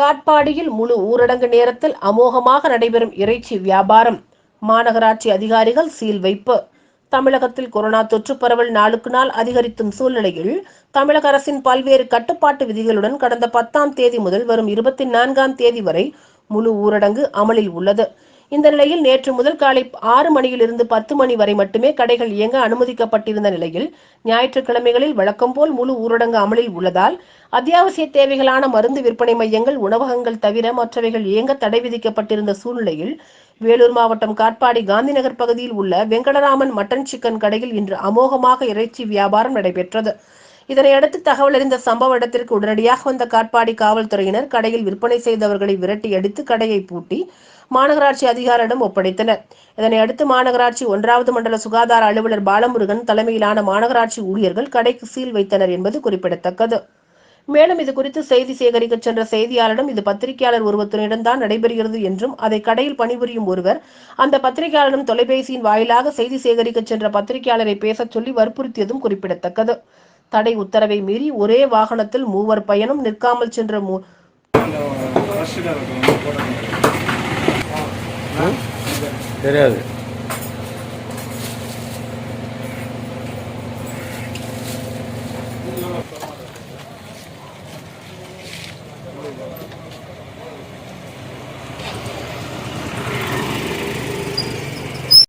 காட்பாடியில் முழு ஊரடங்கு நேரத்தில் அமோகமாக நடைபெறும் இறைச்சி வியாபாரம். மாநகராட்சி அதிகாரிகள் சீல் வைப்பு. தமிழகத்தில் கொரோனா தொற்று பரவல் நாளுக்கு நாள் அதிகரித்தும் சூழ்நிலையில் தமிழக அரசின் பல்வேறு கட்டுப்பாட்டு விதிகளுடன் கடந்த பத்தாம் தேதி முதல் வரும் இருபத்தி நான்காம் தேதி வரை முழு ஊரடங்கு அமலில் உள்ளது. இந்த நிலையில் நேற்று முதல் காலை ஆறு மணியிலிருந்து பத்து மணி வரை மட்டுமே கடைகள் இயங்க அனுமதிக்கப்பட்டிருந்த நிலையில் ஞாயிற்றுக்கிழமைகளில் வழக்கம் போல் முழு ஊரடங்கு அமலில் உள்ளதால் அத்தியாவசிய தேவைகளான மருந்து விற்பனை மையங்கள் உணவகங்கள் தவிர மற்றவைகள் இயங்க தடை விதிக்கப்பட்டிருந்த சூழ்நிலையில் வேலூர் மாவட்டம் காட்பாடி காந்திநகர் பகுதியில் உள்ள வெங்கடராமன் மட்டன் சிக்கன் கடையில் இன்று அமோகமாக இறைச்சி வியாபாரம் நடைபெற்றது. இதனையடுத்து தகவல் அறிந்த சம்பவ இடத்திற்கு உடனடியாக வந்த காட்பாடி காவல்துறையினர் கடையில் விற்பனை செய்தவர்களை விரட்டி அடித்து கடையை பூட்டி மாநகராட்சி அதிகாரிடம் ஒப்படைத்தனர். இதனை அடுத்து மாநகராட்சி ஒன்றாவது மண்டல சுகாதார அலுவலர் பாலமுருகன் தலைமையிலான மாநகராட்சி ஊழியர்கள் கடைக்கு சீல் வைத்தனர் என்பது குறிப்பிடத்தக்கது. மேலும் இது குறித்து செய்தி சேகரிக்க சென்ற செய்தியாளரிடம் இது பத்திரிகையாளர் ஒருவரிடம் தான் நடைபெறுகிறது என்றும் அதை கடையில் பணிபுரியும் ஒருவர் அந்த பத்திரிகையாளரிடம் தொலைபேசியின் வாயிலாக செய்தி சேகரிக்க சென்ற பத்திரிகையாளரை பேசச் சொல்லி வற்புறுத்தியதும் குறிப்பிடத்தக்கது. தடை உத்தரவை மீறி ஒரே வாகனத்தில் மூவர் பயணம் நிற்காமல் சென்ற மூ தெரியாது.